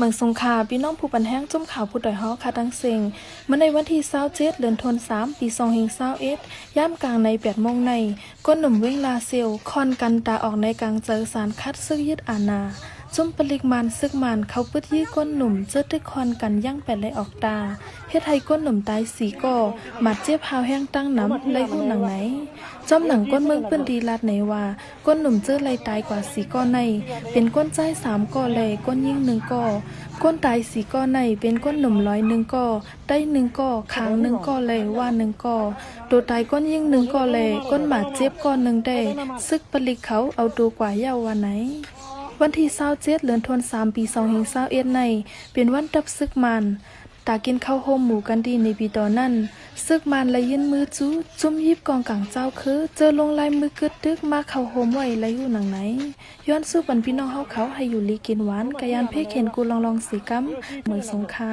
เมืองสงขลาพี่น้องผู้ปันแห้งจุ่มข่าวผู้ดอยฮอค่ะทั้งเซ็งเมื่อในวันที่27เดือนธันวาคมปี2021ย่ามกลางในแปดโมงในก้นหนุ่มเว้งลาเซลคอนกันตาออกในกลางเจอสารคัดซึกยึดอาณา จุ่มปริกมันซึกมันเขาปึดยี่ก้นหนุ่มเจอตึกคอนกันย่างแปดเลยออกตาเฮ็ดให้ก้นหนุ่มตายสีก่อหมัดเจ็บหาวแห้งตั้งน้ำเลยหูหนังไหนจอมหนังก้นเมืองเปิ้นดีลาดไหนว่า ก้นหนุ่มเจอไรตายกว่าสีก้อนในเป็นก้นใจสามก้อเลยก้นยิ่งหนึ่งก้อก้นตายสีก้อนในเป็นก้นหนุ่มร้อยหนึ่งก้อได้หนึ่งก้อค้างหนึ่งก้อเลยว่าหนึ่งก้อตัวตายก้นยิ่งหนึ่งก้อเลยก้นหมาเจ็บก้อนหนึ่งได้ซึกปลิกเขาเอาตัวกว่าเย้าวันไหน วันที่27เดือนธันวาคมปี2021ใน เป็นวันดับซึกมันตากินข้าวโฮมหมูกันดีในปีตอนนั้นซึกมันเลยยินมือจู้จุ่มยิบกองกลางเจ้าคือ เจอลงลายมือกึดตึกมาเข้าโฮมไว้และอยู่หนังไหน ย้อนสู้ปันพี่น้องเฮาเขาให้อยู่ลีกินหวานกะยานเพ่เข็นกูลองลองสีกัมเหมือนสงคา